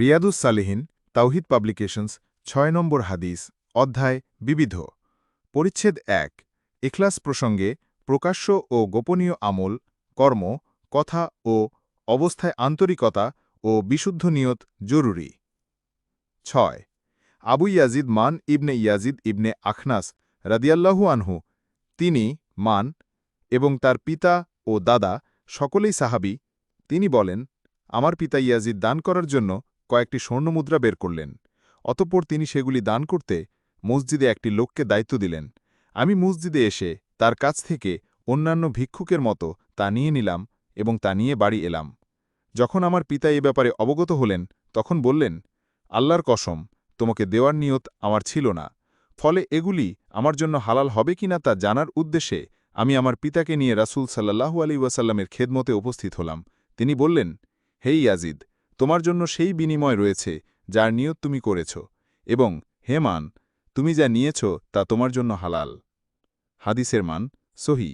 রিয়াদুস সালেহিন, তাওহিদ পাবলিকেশনস, ছয় নম্বর হাদিস, অধ্যায়, বিবিধ। পরিচ্ছেদ এক এখলাস প্রসঙ্গে প্রকাশ্য ও গোপনীয় আমল, কর্ম, কথা ও অবস্থায় আন্তরিকতা ও বিশুদ্ধ নিয়ত জরুরি। ছয়, আবু ইয়াজিদ মান ইবনে ইয়াজিদ ইবনে আখনাস রাদিয়াল্লাহু আনহু, তিনি মান এবং তার পিতা ও দাদা সকলেই সাহাবি, তিনি বলেন, আমার পিতা ইয়াজিদ দান করার জন্য কয়েকটি স্বর্ণমুদ্রা বের করলেন। অতঃপর তিনি সেগুলি দান করতে মসজিদে একটি লোককে দায়িত্ব দিলেন। আমি মসজিদে এসে তার কাছ থেকে অন্যান্য ভিক্ষুকের মতো তা নিয়ে নিলাম এবং তা নিয়ে বাড়ি এলাম। যখন আমার পিতা এ ব্যাপারে অবগত হলেন, তখন বললেন, আল্লাহর কসম, তোমাকে দেওয়ার নিয়ত আমার ছিল না। ফলে এগুলি আমার জন্য হালাল হবে কিনা তা জানার উদ্দেশ্যে আমি আমার পিতাকে নিয়ে রাসুল সাল্লাহু আলী ওয়াসাল্লামের খেদমতে উপস্থিত হলাম। তিনি বললেন হেই ইয়াজিদ তোমার জন্য সেই বিনিময় রয়েছে যার নিয়ত তুমি করেছ, এবং হে মান, তুমি যা নিয়েছ তা তোমার জন্য হালাল। হাদিসের মান সহি।